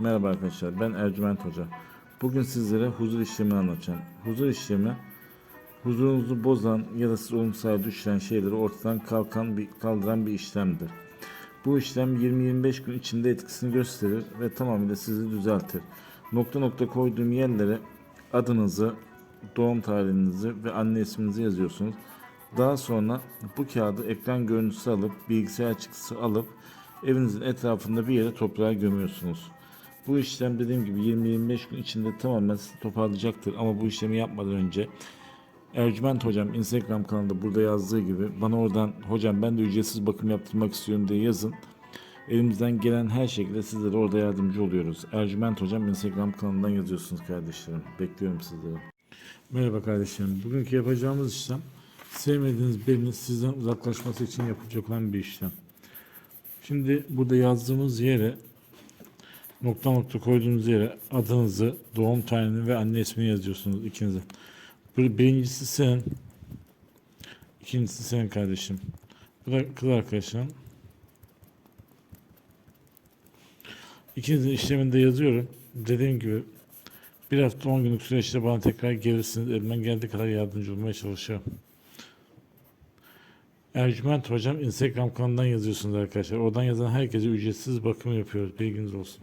Merhaba arkadaşlar, ben Ercüment Hoca. Bugün sizlere huzur işlemini anlatacağım. Huzur işlemi, huzurunuzu bozan ya da siz olumsuz düşüren şeyleri ortadan kalkan bir, kaldıran bir işlemdir. Bu işlem 20-25 gün içinde etkisini gösterir ve tamamıyla sizi düzeltir. Nokta nokta koyduğum yerlere adınızı, doğum tarihinizi ve anne isminizi yazıyorsunuz. Daha sonra bu kağıdı ekran görüntüsü alıp bilgisayar çıktısı alıp evinizin etrafında bir yere toprağa gömüyorsunuz. Bu işlem dediğim gibi 20-25 gün içinde tamamen toparlayacaktır ama bu işlemi yapmadan önce Ercüment hocam Instagram kanalında burada yazdığı gibi bana oradan hocam ben de ücretsiz bakım yaptırmak istiyorum diye yazın. Elimizden gelen her şekilde sizlere orada yardımcı oluyoruz. Ercüment hocam Instagram kanalından yazıyorsunuz kardeşlerim. Bekliyorum sizleri. Merhaba kardeşlerim. Bugünkü yapacağımız işlem sevmediğiniz birinin sizden uzaklaşması için yapılacak olan bir işlem. Şimdi burada yazdığımız yere nokta nokta koyduğunuz yere adınızı, doğum tarihini ve anne ismini yazıyorsunuz ikinize. Bir- Birincisi sen, ikincisi senin kardeşim. Bu da kız arkadaşım. İkinizin işlemini de yazıyorum. Dediğim gibi bir hafta 10 günlük süreçte bana tekrar gelirsiniz. Elimden geldiği kadar yardımcı olmaya çalışıyorum. Ercüment Hocam Instagram kanalından yazıyorsunuz arkadaşlar. Oradan yazan herkese ücretsiz bakım yapıyoruz. Bilginiz olsun.